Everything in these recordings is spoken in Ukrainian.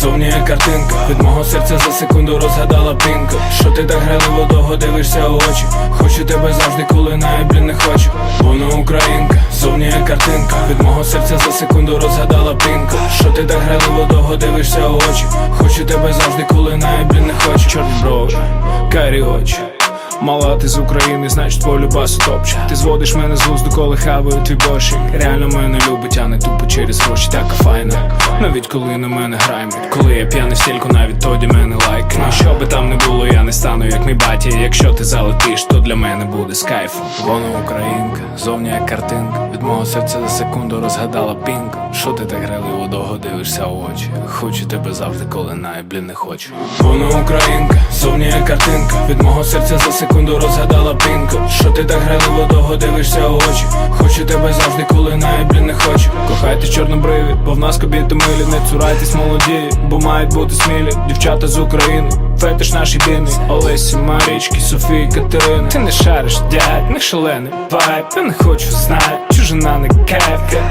зовні як картинка. Від мого серця за секунду розгадала пінка. Що ти так граливо довго дивишся у очі? Хочу тебе завжди, коли навіть не хочу. Вона українка, зовні як картинка. Від мого серця за секунду розгадала пінка. Що ти так граливо довго дивишся у очі? Хочу тебе завжди, коли навіть не хочу. Чорні брови, карі очі Мала ти з України, значить твою любасу топче Ти зводиш мене з глузду, коли хаваю твій борщик. Реально мене любить, а не тупо через гроші, така файна. Навіть коли на мене граємо Коли я п'яний в стільку, навіть тоді мене лайк Ну що би там не було, я не стану як мій батя. Якщо ти залетиш, то для мене буде з кайфом. Вона українка, зовні як картинка. Від мого серця за секунду розгадала пінка Що ти так граливо довго дивишся у очі? Хочу тебе завжди, коли навіть блін не хочу. Вона українка, зовні як картинка. Від мого серця за секунду розгадала пінка Що ти так граливо довго дивишся у очі? Хочу тебе завжди, коли навіть блін не хочу. Кохайте чорнобриві, бо в нас кобіти милі. Не цурайтесь молоді, бо мають бути смілі. Дівчата з України, фетиш наші біни. Олесі, Марічки, Софії, Катерини. Ти не шариш, дядь, не шалений вайб. Я не хочу знати,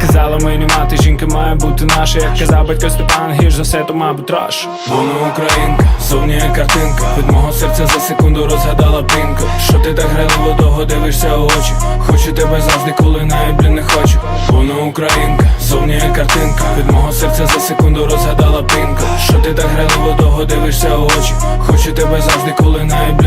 Казала мені мати, жінка має бути наша. Як казав батько Степан, гірш за все, то мабуть раш Вона українка, зовні картинка. Від мого серця за секунду розгадала пінка Що ти так граливо довго дивишся у очі? Хочу тебе завжди, коли навіть блін не хочу. Вона українка, зовні картинка. Від мого серця за секунду розгадала пінка Що ти так граливо довго дивишся у очі? Хочу тебе завжди, коли навіть